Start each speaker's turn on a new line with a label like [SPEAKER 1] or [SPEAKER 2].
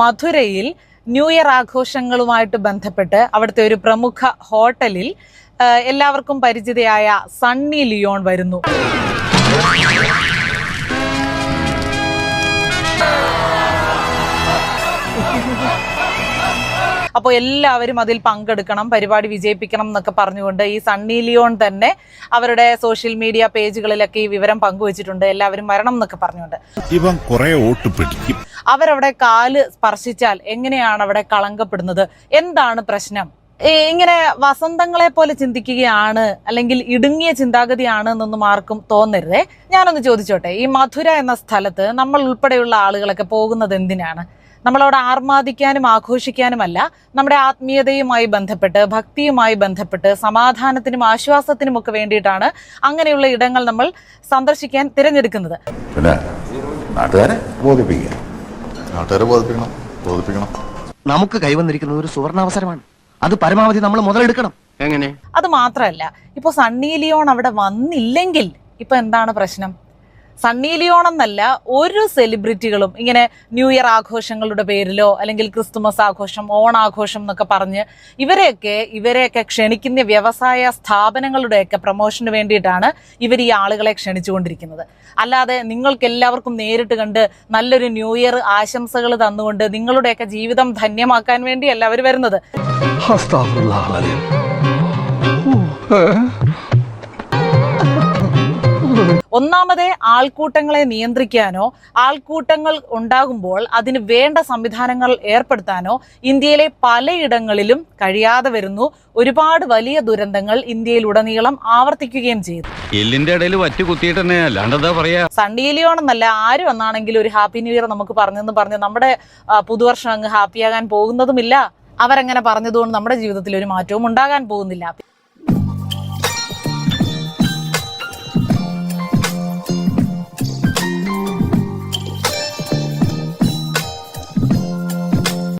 [SPEAKER 1] മധുരയിൽ new year ആഘോഷങ്ങളുമായിട്ട് ബന്ധപ്പെട്ട് അവിടുത്തെ ഒരു പ്രമുഖ ഹോട്ടലിൽ എല്ലാവർക്കും പരിചിതയായ സണ്ണി ലിയോൺ വരുന്നു. അപ്പോൾ എല്ലാവരും അതിൽ പങ്കെടുക്കണം പരിപാടി വിജയിപ്പിക്കണം എന്നൊക്കെ പറഞ്ഞുകൊണ്ട് ഈ സണ്ണി ലിയോൺ തന്നെ അവരുടെ സോഷ്യൽ മീഡിയ പേജുകളിലൊക്കെ ഈ വിവരം പങ്കുവച്ചിട്ടുണ്ട്. എല്ലാവരും വരണം എന്നൊക്കെ പറഞ്ഞുകൊണ്ട്.
[SPEAKER 2] ഇവൻ കുറെ
[SPEAKER 1] അവരവിടെ കാൽ സ്പർശിച്ചാൽ എങ്ങനെയാണ് അവിടെ കളങ്കപ്പെടുന്നത്? എന്താണ് പ്രശ്നം? ഇങ്ങനെ വസന്തങ്ങളെ പോലെ ചിന്തിക്കുകയാണ് അല്ലെങ്കിൽ ഇടുങ്ങിയ ചിന്താഗതിയാണ് എന്നൊന്നും ആർക്കും തോന്നരുതേ. ഞാനൊന്ന് ചോദിച്ചോട്ടെ ഈ മധുര എന്ന സ്ഥലത്ത് നമ്മൾ ഉൾപ്പെടെയുള്ള ആളുകളൊക്കെ പോകുന്നത് എന്തിനാണ്? നമ്മളവിടെ ആർമാദിക്കാനും ആഘോഷിക്കാനുമല്ല നമ്മുടെ ആത്മീയതയുമായി ബന്ധപ്പെട്ട് ഭക്തിയുമായി ബന്ധപ്പെട്ട് സമാധാനത്തിനും ആശ്വാസത്തിനും ഒക്കെ വേണ്ടിയിട്ടാണ് അങ്ങനെയുള്ള ഇടങ്ങൾ നമ്മൾ സന്ദർശിക്കാൻ തിരഞ്ഞെടുക്കുന്നത്.
[SPEAKER 3] പിന്നെ നാട്ടുകാരെ ബോധിപ്പിക്കുക.
[SPEAKER 4] നാട്ടുകാരെ ബോധിപ്പിക്കണം ബോധിപ്പിക്കണം.
[SPEAKER 5] നമുക്ക് കൈവന്നിരിക്കുന്നത് ഒരു സുവർണാവസരമാണ്. അത് പരമാവധി നമ്മൾ മുതലെടുക്കണം.
[SPEAKER 6] എങ്ങനെ?
[SPEAKER 1] അത് മാത്രമല്ല ഇപ്പോൾ സണ്ണി ലിയോൺ അവിടെ വന്നില്ലെങ്കിൽ ഇപ്പൊ എന്താണ് പ്രശ്നം? സണ്ണി ലിയോൺ എന്നല്ല ഒരു സെലിബ്രിറ്റികളും ഇങ്ങനെ ന്യൂ ഇയർ ആഘോഷങ്ങളുടെ പേരിലോ അല്ലെങ്കിൽ ക്രിസ്തുമസ് ആഘോഷം ഓണാഘോഷം എന്നൊക്കെ പറഞ്ഞ് ഇവരെയൊക്കെ ഇവരെയൊക്കെ ക്ഷണിക്കുന്ന വ്യവസായ സ്ഥാപനങ്ങളുടെയൊക്കെ പ്രൊമോഷന് വേണ്ടിയിട്ടാണ് ഇവർ ഈ ആളുകളെ ക്ഷണിച്ചുകൊണ്ടിരിക്കുന്നത്. അല്ലാതെ നിങ്ങൾക്ക് എല്ലാവർക്കും നേരിട്ട് കണ്ട് നല്ലൊരു ന്യൂ ഇയർ ആശംസകൾ തന്നുകൊണ്ട് നിങ്ങളുടെയൊക്കെ ജീവിതം ധന്യമാക്കാൻ വേണ്ടിയല്ല അവർ വരുന്നത്. ഒന്നാമതെ ആൾക്കൂട്ടങ്ങളെ നിയന്ത്രിക്കാനോ ആൾക്കൂട്ടങ്ങൾ ഉണ്ടാകുമ്പോൾ അതിന് വേണ്ട സംവിധാനങ്ങൾ ഏർപ്പെടുത്താനോ ഇന്ത്യയിലെ പലയിടങ്ങളിലും കഴിയാതെ വരുന്നു. ഒരുപാട് വലിയ ദുരന്തങ്ങൾ ഇന്ത്യയിലുടനീളം ആവർത്തിക്കുകയും ചെയ്തു.
[SPEAKER 6] എല്ലിന്റെ ഇടയിൽ വറ്റു കുത്തിയിട്ട് തന്നെ അല്ലാണ്ടെന്താ പറയാ.
[SPEAKER 1] സണ്ണി ആര് വന്നാണെങ്കിലും ഒരു ഹാപ്പി ന്യൂ ഇയർ നമുക്ക് പറഞ്ഞെന്ന് പറഞ്ഞ് നമ്മുടെ പുതുവർഷം അങ്ങ് ഹാപ്പിയാകാൻ പോകുന്നതുമില്ല. അവരങ്ങനെ പറഞ്ഞതുകൊണ്ട് നമ്മുടെ ജീവിതത്തിൽ ഒരു മാറ്റവും ഉണ്ടാകാൻ പോകുന്നില്ല.